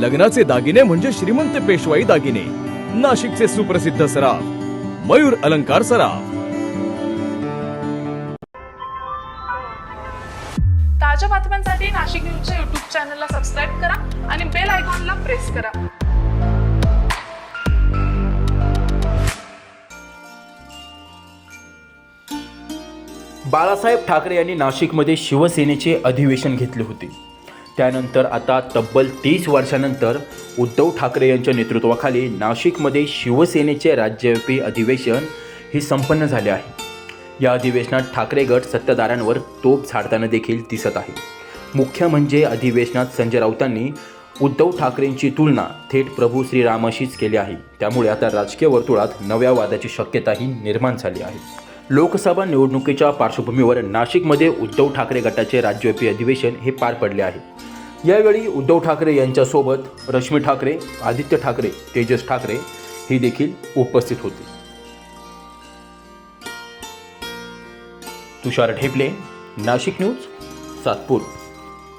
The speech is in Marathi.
लग्नाचे दागिने म्हणजे श्रीमंत पेशवाई दागिने. नाशिकचे सुप्रसिद्ध सराफ. मयूर अलंकार सराफ. ताज्या बातम्यांसाठी नाशिक न्यूजच्या युट्यूब चॅनलला सबस्क्राईब करा आणि बेल आयकॉनला प्रेस करा. बाळासाहेब ठाकरे यांनी नाशिकमध्ये शिवसेनेचे अधिवेशन घेतले होते. त्यानंतर आता तब्बल तीस वर्षानंतर उद्धव ठाकरे यांच्या नेतृत्वाखाली नाशिकमध्ये शिवसेनेचे राज्यव्यापी अधिवेशन हे संपन्न झाले आहे. या अधिवेशनात ठाकरे गट सत्ताधाऱ्यांवर तोप झाडताना देखील दिसत आहे. मुख्य म्हणजे अधिवेशनात संजय राऊतांनी उद्धव ठाकरेंची तुलना थेट प्रभू श्रीरामाशीच केली आहे. त्यामुळे आता राजकीय वर्तुळात नव्या वादाची शक्यताही निर्माण झाली आहे. लोकसभा निवडणुकीच्या पार्श्वभूमीवर नाशिकमध्ये उद्धव ठाकरे गटाचे राज्यव्यापी अधिवेशन हे पार पडले आहे. यावेळी उद्धव ठाकरे यांच्यासोबत रश्मी ठाकरे आदित्य ठाकरे तेजस ठाकरे हे देखील उपस्थित होते. तुषार ढेपले नाशिक न्यूज सातपूर.